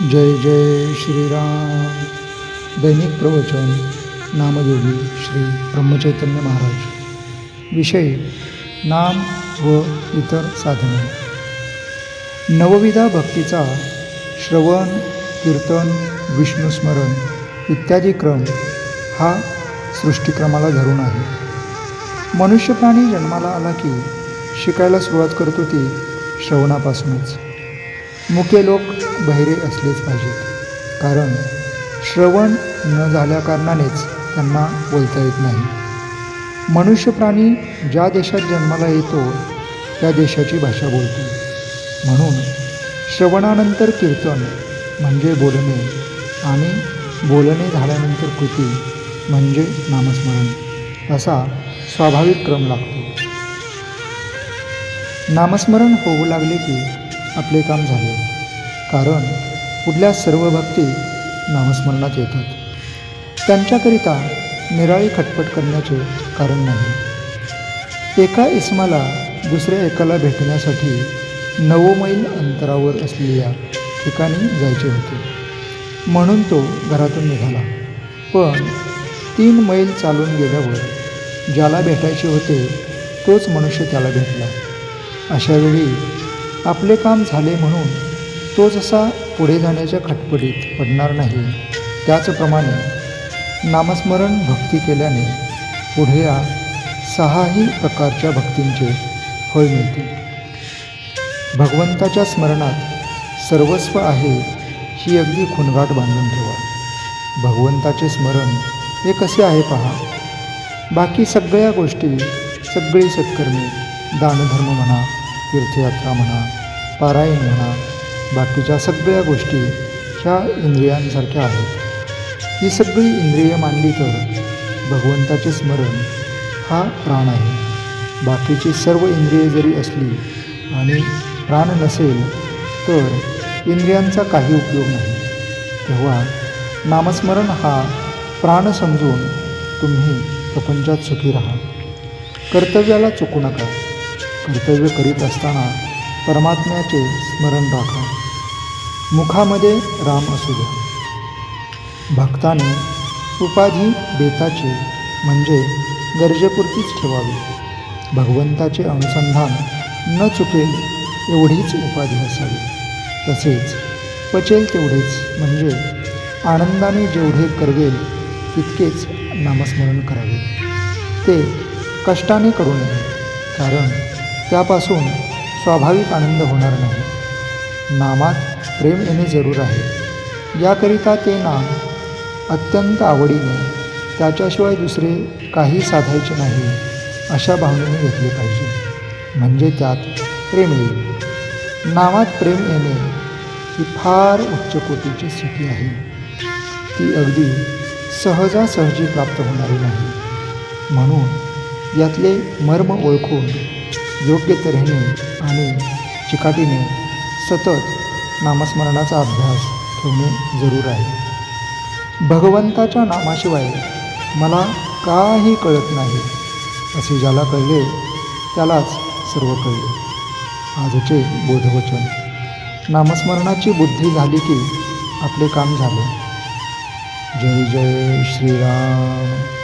जय जय श्रीराम. दैनिक प्रवचन नामयोगी श्री ब्रह्मचैतन्य महाराज. विषय नाम व इतर साधने. नवविधा भक्तीचा श्रवण कीर्तन विष्णुस्मरण इत्यादी क्रम हा सृष्टिक्रमाला धरून आहे. मनुष्य प्राणी जन्माला आला की शिकायला सुरुवात करतो ती श्रवणापासूनच. मुके लोक बहिरे असलेच पाहिजेत. कारण श्रवण न झाल्याकारणानेच त्यांना बोलता येत नाही. मनुष्य प्राणी ज्या देशात जन्माला येतो त्या देशाची भाषा बोलतो. म्हणून श्रवणानंतर कीर्तन म्हणजे बोलणे आणि बोलणे झाल्यानंतर कृती म्हणजे नामस्मरण असा स्वाभाविक क्रम लागतो. नामस्मरण होऊ लागले की आपले काम झाले. कारण पुढल्या सर्व भक्ती नामस्मरणात येतात. त्यांच्याकरिता निराळी खटपट करण्याचे कारण नाही. एका इसमाला दुसऱ्या एकाला भेटण्यासाठी नऊ मैल अंतरावर असलेल्या ठिकाणी जायचे होते. म्हणून तो घरातून निघाला. पण तीन मैल चालून गेल्यावर ज्याला भेटायचे होते तोच मनुष्य त्याला भेटला. अशावेळी आपले काम झाले म्हणून तो जसा पुढे जाण्याच्या खटपटीत पडणार नाही त्याचप्रमाणे नामस्मरण भक्ती केल्याने पुढे या सहाही प्रकारच्या भक्तींचे फळ मिळते भगवंताच्या स्मरणात सर्वस्व आहे ही अगदी खुणगाट बांधून ठेवा. भगवंताचे स्मरण हे कसे आहे पहा. बाकी सगळ्या गोष्टी सगळी सत्कर्मे दानधर्म म्हणा तीर्थयात्रा म्हणा पारायण म्हणा बाकीच्या सगळ्या गोष्टी ह्या इंद्रियांसारख्या आहेत. ही सगळी इंद्रिय मांडली तर भगवंताचे स्मरण हा प्राण आहे. बाकीची सर्व इंद्रिये जरी असली आणि प्राण नसेल तर इंद्रियांचा काही उपयोग नाही. तेव्हा नामस्मरण हा प्राण समजून तुम्ही प्रपंचात सुखी राहा. कर्तव्याला चुकू नका. कर्तव्य करीत असताना परमात्म्याचे स्मरण राखा. मुखामध्ये राम असू द्या. भक्ताने उपाधी बेताची म्हणजे गरजेपुरतीच ठेवावी. भगवंताचे अनुसंधान न चुकेल एवढीच उपाधी असावी. तसेच पचेल तेवढेच म्हणजे आनंदाने जेवढे करवेल तितकेच नामस्मरण करावे. ते कष्टाने करू नये कारण त्यापासून स्वाभाविक आनंद होणार नाही. नामात प्रेम येणे जरूर आहे. याकरिता ते नाम अत्यंत आवडीने त्याच्याशिवाय दुसरे काही साधायचे नाही अशा भावनेने घेतले पाहिजे. म्हणजे त्यात प्रेम येईल. नामात प्रेम येणे ही फार उच्च कोटीची स्थिती आहे. ती अगदी सहजासहजी प्राप्त होणारी नाही. म्हणून यातले मर्म ओळखून योग्य तऱ्हेने आणि चिकाटीने सतत नामस्मरणाचा अभ्यास ठेवणे जरूर आहे. भगवंताच्या नामाशिवाय मला काही कळत नाही असे ज्याला कळले त्यालाच सर्व कळले. आजचे बोधवचन. नामस्मरणाची बुद्धी झाली की आपले काम झाले. जय जय श्रीराम.